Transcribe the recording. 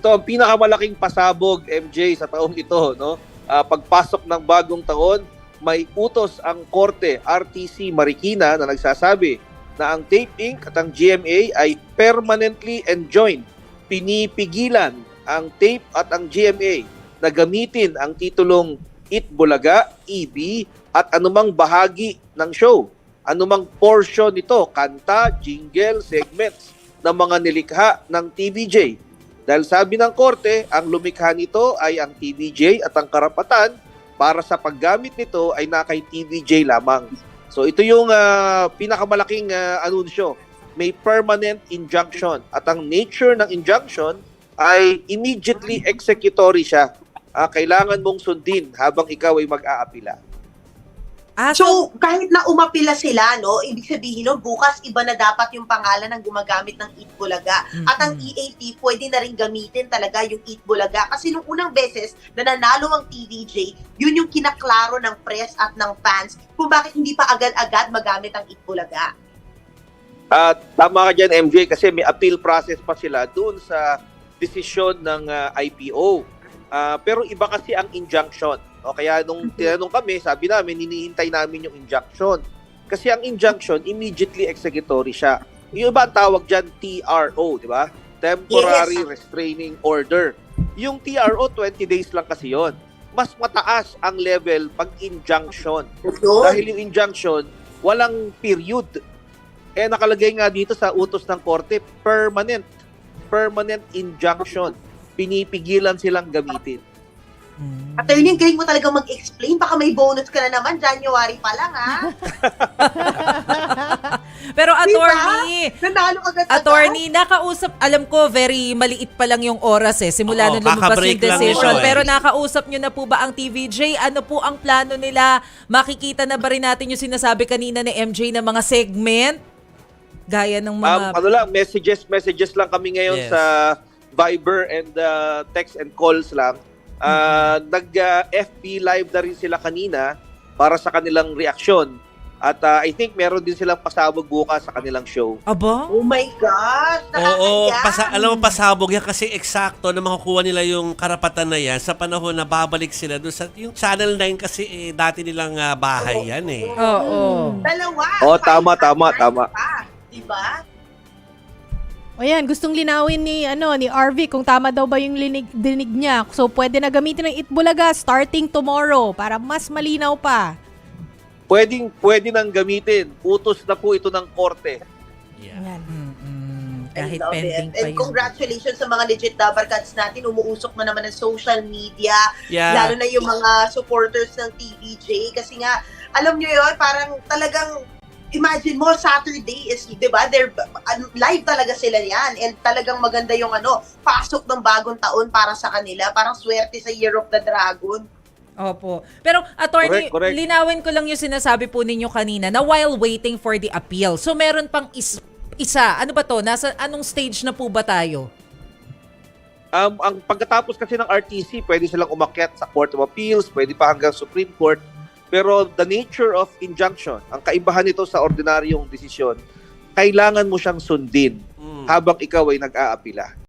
ito ang pinakamalaking pasabog MJ sa taong ito, no? Ah, pagpasok ng bagong taon, may utos ang korte RTC Marikina na nagsasabi na ang Tape Inc. at ang GMA ay permanently enjoined. Pinipigilan ang Tape at ang GMA na gamitin ang titulong It Bulaga, EB at anumang bahagi ng show. Anumang portion nito, kanta, jingle, segments ng mga nilikha ng TVJ. Dahil sabi ng korte, ang lumikha nito ay ang TVJ at ang karapatan para sa paggamit nito ay na kay TVJ lamang. So ito yung ah, pinakamalaking ah, anunsyo. May permanent injunction at ang nature ng injunction ay immediately executory siya. Ah, kailangan mong sundin habang ikaw ay mag-aapila. Ah, so, So, kahit na umapila sila, no, ibig sabihin nun, bukas iba na dapat yung pangalan ng gumagamit ng Eat Bulaga. At ang. EAT, pwede na rin gamitin talaga yung Eat Bulaga. Kasi nung unang beses na nanalo ang TVJ, yun yung kinaklaro ng press at ng fans kung bakit hindi pa agad-agad magamit ang Eat Bulaga. At tama ka dyan, MJ, kasi may appeal process pa sila doon sa desisyon ng ah, IPO. Ah, pero iba kasi ang injunction. O kaya nung tinanong kami, sabi namin, hinihintay namin yung injunction. Kasi ang injunction, immediately executory siya. Yung iba ang tawag dyan, TRO, di ba? Temporary Yes. Restraining Order. Yung TRO, 20 days lang kasi yon. Mas mataas ang level pag injunction. Yun. Dahil yung injunction, walang period. Eh nakalagay nga dito sa utos ng korte, permanent. Permanent injunction. Pinipigilan silang gamitin. Attorney, galing mo talaga mag-explain. Baka may bonus ka na naman, January pa lang, ha? Pero Diba? attorney, Nanalo agad-agad. Attorney, nakausap, alam ko, very maliit pa lang yung oras eh. Simula Oo, nung lumabas kakabreak yung lang decision. ito eh. Pero nakausap nyo na po ba ang TVJ? Ano po ang plano nila? Makikita na ba rin natin yung sinasabi kanina ni MJ na mga segment? Gaya ng mga... Um, ano lang, messages, messages lang kami ngayon Yes. sa Viber and uh, text and calls lang. Uh, Nag-FB live na rin sila kanina para sa kanilang reaksyon. At uh, I think meron din silang pasabog bukas sa kanilang show. Aba? Oh my gosh, Oo, pasa, alam mo, pasabog yan kasi eksakto na makukuha nila yung karapatan na yan sa panahon na babalik sila doon sa yung Channel 9 kasi eh, dati nilang ah, bahay yan eh. Oo. Dalawa. Oo, tama, Five tama, times tama. pa, Diba? O yan, gustong linawin ni ano ni RV kung tama daw ba yung linig, dinig niya. So pwede na gamitin ng Itbulaga starting tomorrow para mas malinaw pa. Pwedeng, pwede nang gamitin. Utos na po ito ng korte. Yeah. Yan. I Kahit love pending it. pa And yun. congratulations sa mga legit Dabarkads natin. Umuusok na naman ng social media. Yeah. Lalo na yung mga supporters ng TVJ. Kasi nga, alam nyo yun, parang talagang imagine mo Saturday is 'di ba they're live talaga sila yan and talagang maganda yung ano pasok ng bagong taon para sa kanila parang swerte sa Year of the Dragon Opo. Pero attorney, Correct, correct. linawin ko lang yung sinasabi po ninyo kanina na while waiting for the appeal. So meron pang is- isa. Ano ba to? Nasa anong stage na po ba tayo? Um, ang pagkatapos kasi ng RTC, pwede silang umakyat sa Court of Appeals, pwede pa hanggang Supreme Court. Pero the nature of injunction, ang kaibahan nito sa ordinaryong desisyon, kailangan mo siyang sundin Mm. habang ikaw ay nag-aapila.